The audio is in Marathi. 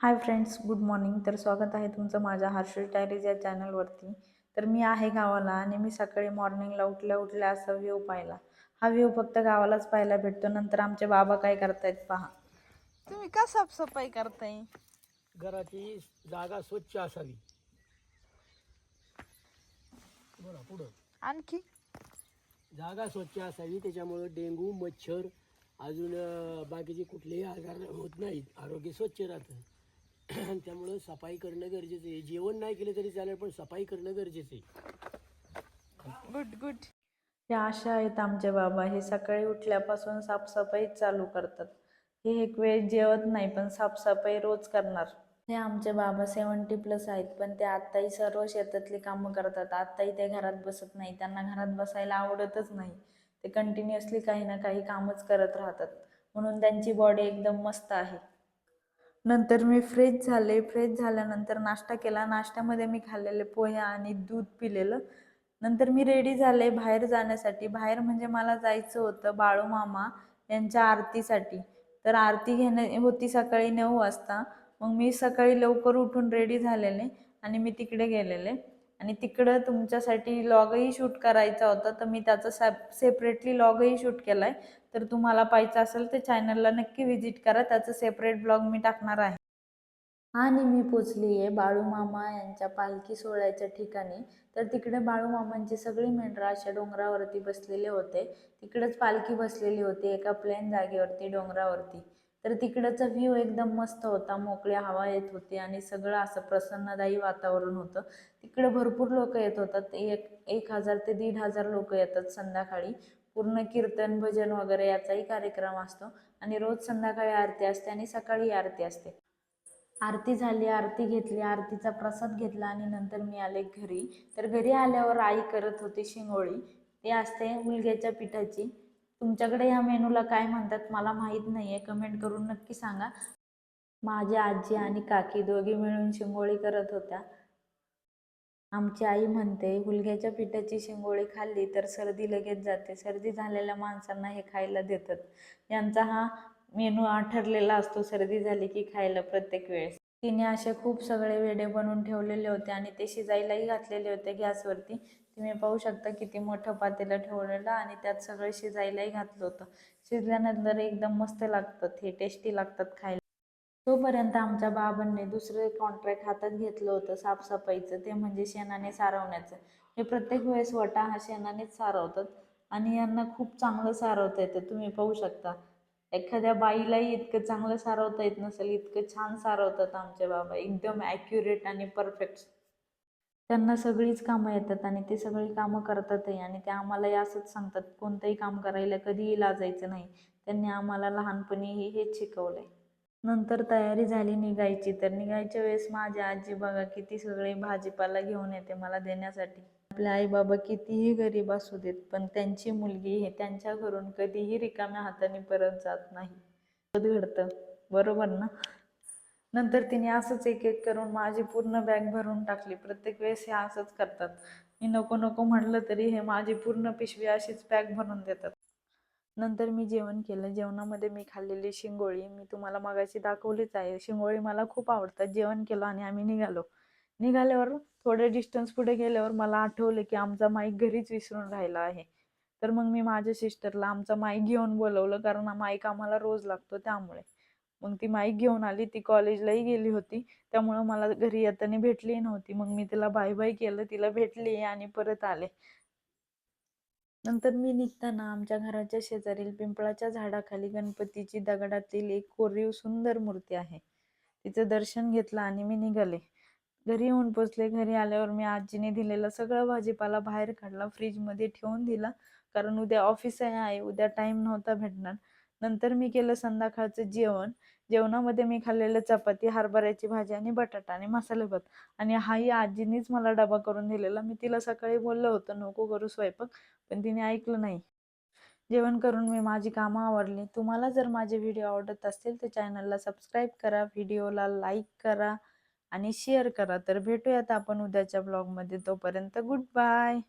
Hi friends good morning. तर स्वागत आहे तुमचं माझ्या हर्षल डायरीज या चॅनलवरती. तर मी आहे गावाला आणि मी सकाळी मॉर्निंगला उठल्या उठल्या असा व्ह्यू पाहिला. हा व्ह्यू फक्त गावालाच पाहायला भेटतो. नंतर आमचे बाबा काय करतायत पहा. तुम्ही का साफसफाई करताय? घराची जागा स्वच्छ असावी. बोला पुढं. आणखी? जागा स्वच्छ असावी. त्याच्यामुळं डेंगू मच्छर अजून बाकीचे कुठलेही आजार होत नाहीत. आरोग्य स्वच्छ राहतं. त्यामुळं सफाई करणं गरजेचं आहे. जेवण नाही केलं तरी चालेल पण सफाई करणं गरजेचं आहे. गुड गुड या अशा आहेत आमचे बाबा. हे सकाळी उठल्यापासून साफसफाई चालू करतात. हे एक वेळ जेवत नाही पण साफसफाई रोज करणार. हे आमचे बाबा सेवन्टी प्लस आहेत पण ते आत्ताही सर्व शेतातली कामं करतात. आत्ताही ते घरात बसत नाही. त्यांना घरात बसायला आवडतच नाही. ते कंटिन्युअसली काही ना काही कामच करत राहतात. म्हणून त्यांची बॉडी एकदम मस्त आहे. नंतर मी फ्रेश झाले. फ्रेश झाल्यानंतर नाश्ता केला. नाश्त्यामध्ये मी खाल्लेले पोह्या आणि दूध पिलेलं. नंतर मी रेडी झाले बाहेर जाण्यासाठी. बाहेर म्हणजे मला जायचं होतं बाळू मामा यांच्या आरतीसाठी. तर आरती घेणे होती सकाळी नऊ वाजता. मग मी सकाळी लवकर उठून रेडी झालेले आणि मी तिकडे गेलेले. आणि तिकडं तुमच्यासाठी लॉगही शूट करायचा होता तर मी त्याचा सॅप सेपरेटली लॉगही शूट केला आहे तर तुम्हाला पाहायचं असेल तर चॅनलला नक्की व्हिजिट करा. त्याचं सेपरेट ब्लॉग मी टाकणार आहे. आणि मी पोचली आहे बाळूमामा यांच्या पालखी सोहळ्याच्या ठिकाणी. तर तिकडे बाळूमामांची सगळी मेंढरं अशा डोंगरावरती बसलेले होते. तिकडेच पालखी बसलेली होती एका प्लेन जागेवरती डोंगरावरती. तर तिकडचा व्ह्यू एकदम मस्त होता. मोकळी हवा येत होती आणि सगळं असं प्रसन्नदायी वातावरण होतं. तिकडे भरपूर लोक येत होतात. एक एक हजार ते दीड हजार लोक येतात संध्याकाळी. पूर्ण कीर्तन भजन वगैरे याचाही कार्यक्रम असतो. आणि रोज संध्याकाळी आरती असते आणि सकाळी आरती असते. आरती झाली आरती घेतली आरतीचा प्रसाद घेतला आणि नंतर मी आले घरी. तर घरी आल्यावर आई करत होती शिंगोळी. ते असते मुलग्याच्या पिठाची. तुमच्याकडे या मेनूला काय म्हणतात मला माहीत नाही आहे कमेंट करून नक्की सांगा. माझी आजी आणि काकी दोघी मिळून शिंगोळी करत होत्या. आमची आई म्हणते हुलग्याच्या पिठाची शिंगोळी खाल्ली तर सर्दी लगेच जाते. सर्दी झालेल्या माणसांना हे खायला देतात. यांचा हा मेनू ठरलेला असतो सर्दी झाली की खायला प्रत्येक वेळेस. तिने असे खूप सगळे वेडे बनवून ठेवलेले होते आणि ते शिजायलाही घातलेले होते गॅसवरती. तुम्ही पाहू शकता किती मोठं पातेलं ठेवलेलं आणि त्यात सगळं शिजायलाही घातलं होतं. शिजल्यानंतर एकदम मस्त लागतात हे टेस्टी लागतात खायला. तोपर्यंत आमच्या बाबांनी दुसरे कॉन्ट्रॅक्ट हातात घेतलं होतं साफसफाईचं ते म्हणजे शेणाने सारवण्याचं. हे प्रत्येक वेळेस वटा हा शेणानेच सारवतात आणि यांना खूप चांगलं सारवता येतं तुम्ही पाहू शकता. एखाद्या बाईलाही इतकं चांगलं सारवता येत नसेल इतकं छान सारवतात आमचे बाबा एकदम ॲक्युरेट आणि परफेक्ट त्यांना सगळीच कामं येतात आणि ते सगळी कामं करतातही आणि ते आम्हालाही असंच सांगतात कोणतंही काम करायला कधीही लाजायचं नाही. त्यांनी आम्हाला लहानपणीही हेच शिकवलंय. नंतर तयारी झाली निघायची तर निघायच्या वेळेस माझी आजी बघा किती सगळे भाजीपाला घेऊन येते मला देण्यासाठी. आपले आई बाबा कितीही गरीब असू देत पण त्यांची मुलगी हे त्यांच्या घरून कधीही रिकाम्या हाताने परत जात नाही. घडतं. बरोबर ना? नंतर तिने असंच एक एक करून माझी पूर्ण बॅग भरून टाकली. प्रत्येक वेळेस हे असंच करतात. मी नको नको म्हटलं तरी हे माझी पूर्ण पिशवी अशीच पॅक भरून देतात. नंतर मी जेवण केलं. जेवणामध्ये मी खाल्लेली शिंगोळी मी तुम्हाला मगाशी दाखवलीच आहे. शिंगोळी मला खूप आवडतात. जेवण केलं आणि आम्ही निघालो. निघाल्यावर थोडे डिस्टन्स पुढे गेल्यावर मला आठवलं की आमचा माईक घरीच विसरून राहिला आहे. तर मग मी माझ्या सिस्टरला आमचा माईक घेऊन बोलवलं कारण माईक आम्हाला रोज लागतो त्यामुळे. मग ती माईक घेऊन आली ती कॉलेजलाही गेली होती. त्यामुळं मला घरी येताना भेटली नव्हती. मग मी तिला बाय बाय केलं तिला भेटली आणि परत आले. नंतर मी निघताना आमच्या घराच्या शेजारील पिंपळाच्या झाडाखाली गणपतीची दगडातील एक कोरीव सुंदर मूर्ती आहे. तिचं दर्शन घेतलं आणि मी निघाले. घरी येऊन पोचले घरी आल्यावर मी आजीने दिलेला सगळा भाजीपाला बाहेर काढला फ्रीजमध्ये ठेवून दिला. कारण उद्या ऑफिस आहे उद्या टाईम नव्हता भेटणार. नंतर मी केलं संध्याकाळचं जेवण. जेवणामध्ये मी खाल्लेलं चपाती हरभऱ्याची भाजी आणि बटाटा आणि मसाले भात आणि हाही आजीनीच मला डबा करून दिलेला. मी तिला सकाळी बोललं होतं नको करू स्वयंपाक. पण तिने ऐकलं नाही. जेवण करून मी माझी कामं आवडली तुम्हाला जर माझे व्हिडिओ आवडत असतील तर चॅनलला सबस्क्राईब करा. व्हिडिओला लाईक करा. आणि शेअर करा. तर भेटूयात आपण उद्याच्या ब्लॉगमध्ये. तोपर्यंत गुड बाय.